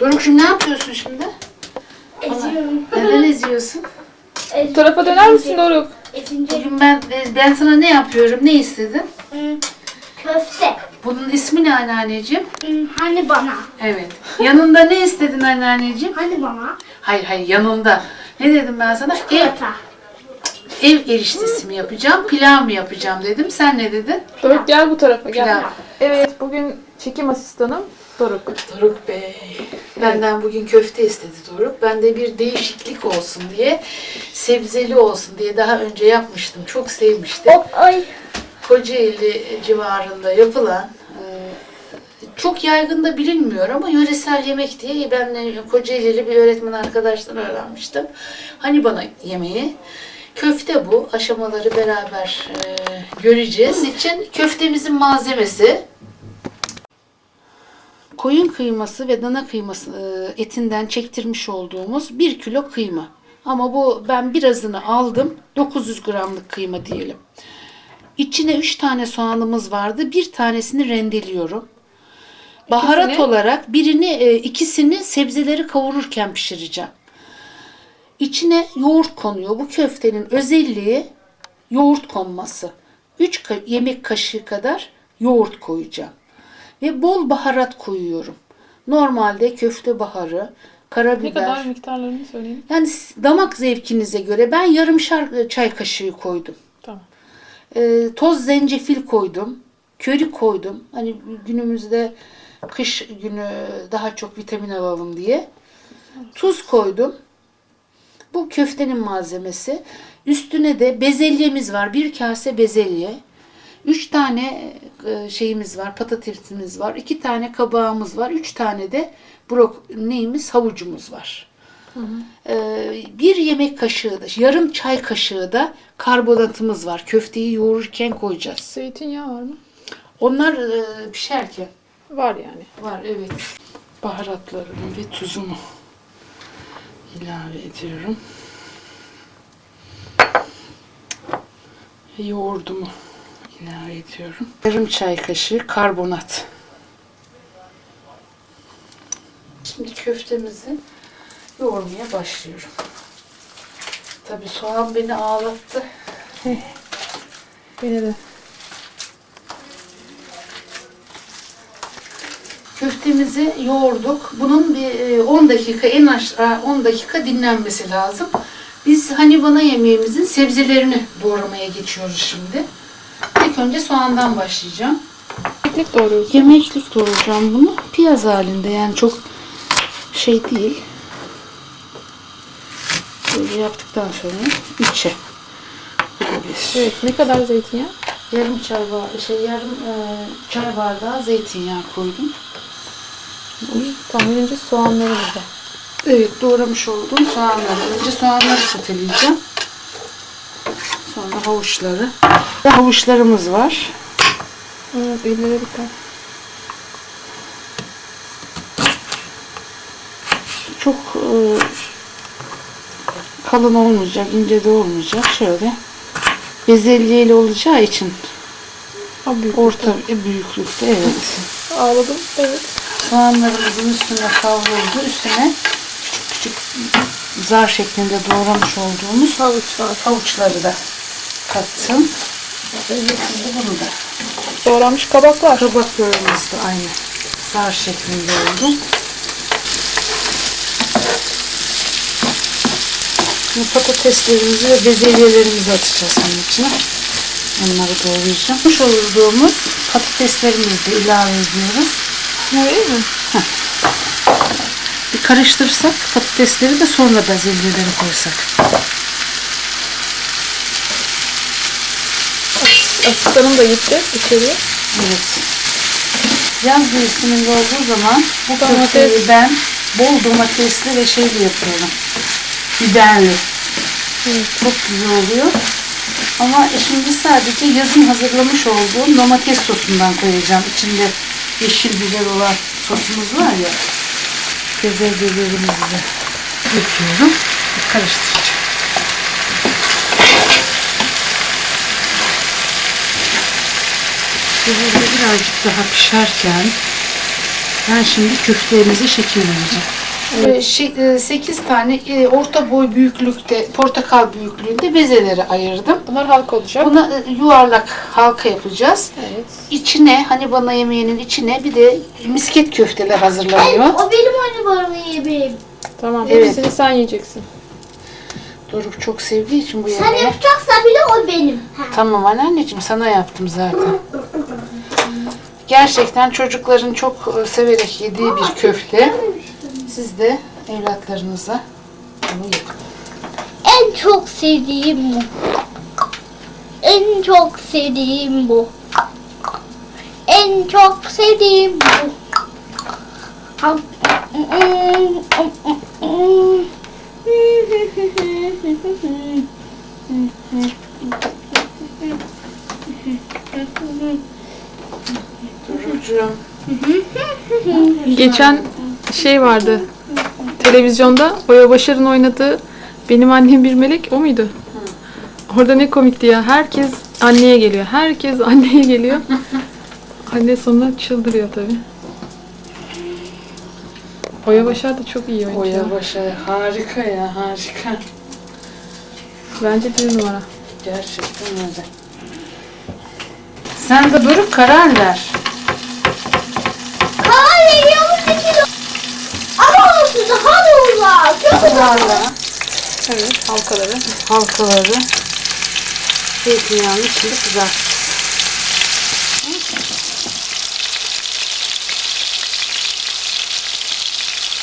Doruk'cum ne yapıyorsun şimdi? Eziyorum. Neden eziyorsun? Ez- Bu tarafa döner misin Doruk? Ezince Bugün ben ben sana ne yapıyorum? Ne istedin? hmm, köfte. Bunun ismi ne anneanneciğim? Hmm, hani bana. Evet. Yanında ne istedin anneanneciğim? Hani bana. Hayır hayır yanında. Ne dedim ben sana? Ev, Çikolata. ev eriştesi mi yapacağım, pilav mı yapacağım dedim. Sen ne dedin? Doruk gel bu tarafa gel. Pilav. Evet bugün çekim asistanım Doruk. Doruk Bey. Benden bugün köfte istedi Doruk. Ben de bir değişiklik olsun diye, sebzeli olsun diye daha önce yapmıştım. Çok sevmiştim. Ay. Kocaeli civarında yapılan e, çok yaygın da bilinmiyor ama yöresel yemek diye ben de Kocaeli'li bir öğretmen arkadaştan öğrenmiştim. Hani bana yemeği. Köfte bu. Aşamaları beraber e, göreceğiz. Bunun için köftemizin malzemesi koyun kıyması ve dana kıyması e, etinden çektirmiş olduğumuz 1 kilo kıyma. Ama bu ben birazını aldım. 900 gramlık kıyma diyelim. İçine 3 tane soğanımız vardı. Bir tanesini rendeliyorum. Baharat İkisini? olarak birini e, ikisini sebzeleri kavururken pişireceğim. İçine yoğurt konuyor. Bu köftenin özelliği yoğurt konması. 3 yemek kaşığı kadar yoğurt koyacağım. Ve bol baharat koyuyorum. Normalde köfte baharı, karabiber. Ne kadar miktarlarını söyleyeyim. Yani damak zevkinize göre ben yarımşar e, çay kaşığı koydum. Tamam. Ee, toz zencefil koydum. Köri koydum. Hani günümüzde kış günü daha çok vitamin alalım diye. Tuz koydum. Bu köftenin malzemesi. Üstüne de bezelyemiz var. Bir kase bezelye. Üç tane e, şeyimiz var. Patatesimiz var. iki tane kabağımız var. Üç tane de brok neyimiz? Havucumuz var. Ee, bir yemek kaşığı da, yarım çay kaşığı da karbonatımız var. Köfteyi yoğururken koyacağız. Zeytinyağı var mı? Onlar e, pişerken Var yani. var evet. Baharatlarımı ve tuzumu ilave ediyorum. Yoğurdumu ilave ediyorum. Yarım çay kaşığı karbonat. Şimdi köftemizi yoğurmaya başlıyorum. Tabii soğan beni ağlattı. Beni de. Köftemizi yoğurduk. Bunun bir e, 10 dakika en aşağı 10 dakika dinlenmesi lazım. Biz hani bana yemeğimizin sebzelerini doğramaya geçiyoruz şimdi. Önce soğandan başlayacağım. Teknik doğruyoruz. Yemeklik doğrayacağım bunu. Piyaz halinde yani çok şey değil. Böyle yaptıktan sonra içe. Evet ne kadar zeytinyağı? Yarım çay bardağı, şey yarım e, çay bardağı zeytinyağı koydum. Tamam önce soğanları burada. Evet doğramış olduğum soğanları. Önce soğanları soteleyeceğim. Sonra havuçları. Havuçlarımız var. Evet ellere dikkat. Çok e, kalın olmayacak, ince de olmayacak. Şöyle bezelyeli olacağı için Ha büyük. orta e, büyüklükte evet. Ağladım. Evet. Soğanlarımızın üstüne kavruldu. Üstüne küçük küçük zar şeklinde doğramış olduğumuz Havuç var. havuçları da kattım. Şimdi bunu da Doğranmış kabak var. Kabaklarımız da aynı zar şeklinde oldu. Şimdi patateslerimizi ve bezelyelerimizi atacağız bunun içine. Onları doğrayacağım. Kuş olduğumuz patateslerimizi de ilave ediyoruz. Öyle mi? Bir karıştırsak patatesleri de sonra bezelyeleri koysak. Asistanım da gitti içeriye. Evet. Yaz mevsiminde olduğu zaman bu Domates. köfteyi ben bol domatesli ve şeyli yapıyorum. Biberli. Evet. Çok güzel oluyor. Ama şimdi sadece yazın hazırlamış olduğum domates sosundan koyacağım. İçinde yeşil biber olan sosumuz var ya. Bezelyelerimizi de yapıyorum. Bir burada birazcık daha pişerken Ben şimdi köftelerimize şekil vereceğim. 8 tane e, orta boy büyüklükte, portakal büyüklüğünde bezeleri ayırdım. Bunlar halka olacak. Buna e, yuvarlak halka yapacağız. Evet. İçine hani bana yemeğinin içine bir de misket köfteler hazırlanıyor. O benim anne bana yemeğim. Tamam. Evet. Hepsini sen yiyeceksin. Doruk çok sevdiği için bu Sen yemeği. yapacaksan bile o benim. Ha. Tamam anneanneciğim sana yaptım zaten. Gerçekten çocukların çok e, severek yediği bir köfte. Siz de evlatlarınıza bunu yapın. En çok sevdiğim bu. En çok sevdiğim bu. En çok sevdiğim bu. Dorukcuğum. Geçen şey vardı. Televizyonda Oya Başar'ın oynadığı Benim Annem Bir Melek o muydu? Orada ne komikti ya. Herkes anneye geliyor. Herkes anneye geliyor. Anne sonra çıldırıyor tabii. Oya Başar da çok iyi oyuncu. Oya başa harika ya harika. Bence bir numara. Gerçekten öyle. Sen de Doruk karar ver. Karar veriyormuş iki Olsun daha da uzak. Çok uzak. Valla Evet halkaları. halkaları zeytinyağının içinde kızart.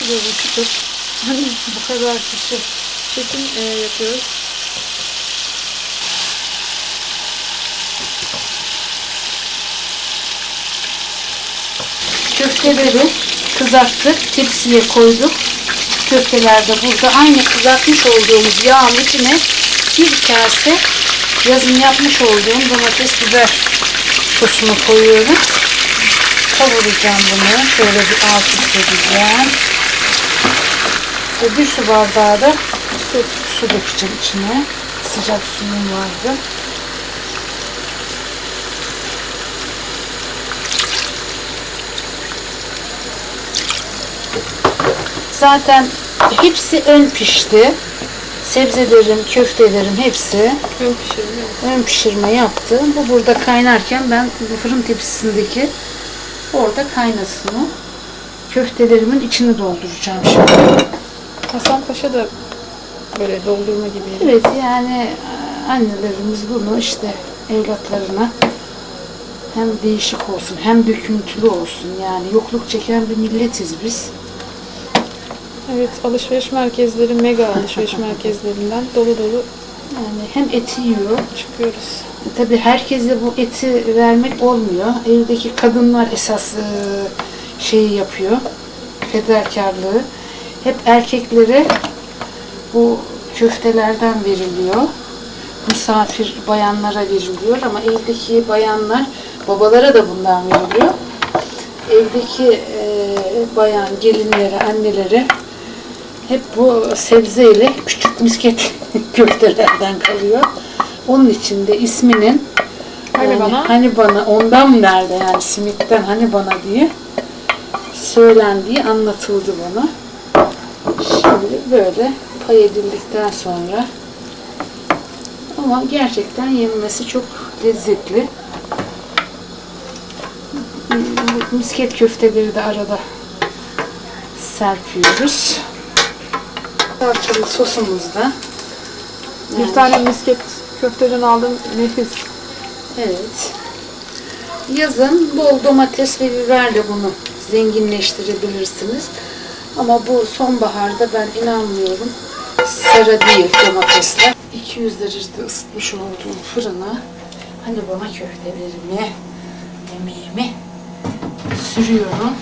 Böyle tutup hani bu kadar kişi Çekim e, yapıyoruz. Köfteleri kızarttık, tepsiye koyduk. Köfteler de burada. Aynı kızartmış olduğumuz yağın içine bir kase yazın yapmış olduğum domates biber sosunu koyuyorum. Kavuracağım bunu. Şöyle bir alt üst edeceğim. Ve bir su bardağı da su, su dökeceğim içine. Sıcak suyum vardı. Zaten hepsi ön pişti. Sebzelerim, köftelerim hepsi Ön pişirme. ön pişirme yaptım. Bu burada kaynarken ben bu fırın tepsisindeki orada kaynasın o. Köftelerimin içini dolduracağım şimdi. Hasan Paşa da böyle doldurma gibi. Evet yani e, annelerimiz bunu işte evlatlarına hem değişik olsun hem döküntülü olsun yani yokluk çeken bir milletiz biz. Evet alışveriş merkezleri mega alışveriş merkezlerinden dolu dolu Yani hem eti yiyor çıkıyoruz. Tabii herkese bu eti vermek olmuyor. Evdeki kadınlar esas e, şeyi yapıyor. Fedakarlığı. Hep erkeklere bu köftelerden veriliyor. Misafir bayanlara veriliyor ama evdeki bayanlar babalara da bundan veriliyor. Evdeki e, bayan gelinlere, annelere hep bu sebzeyle küçük misket köftelerden kalıyor. Onun için de isminin Hani yani bana? hani bana ondan mı nerede yani simitten hani bana diye söylendiği anlatıldı bana. Şimdi böyle pay edildikten sonra ama gerçekten yenmesi çok lezzetli. Misket köfteleri de arada serpiyoruz. Salçalı sosumuz da. Bir tane misket köfteden aldım nefis. Evet. Yazın bol domates ve biberle bunu zenginleştirebilirsiniz. Ama bu sonbaharda ben inanmıyorum. Sera değil domatesler. 200 derecede ısıtmış olduğum fırına hani bana köftelerimi, yemeğimi sürüyorum.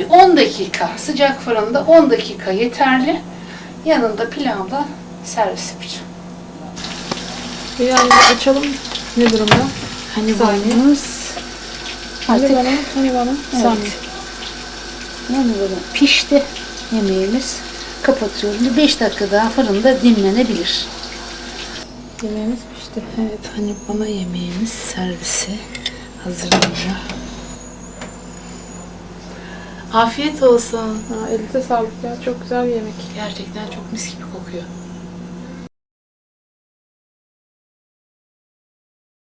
Bir 10 dakika sıcak fırında 10 dakika yeterli. Yanında pilavla servis yapacağım. Yani açalım ne durumda? Hani balımız Hani artık bana, hani bana. Evet. Yani böyle pişti yemeğimiz. Kapatıyorum. Bir 5 dakika daha fırında dinlenebilir. Yemeğimiz pişti. Evet hani bana yemeğimiz servisi hazırlanıyor. Afiyet olsun. Ha, elinize sağlık ya. Çok güzel bir yemek. Gerçekten çok mis gibi kokuyor.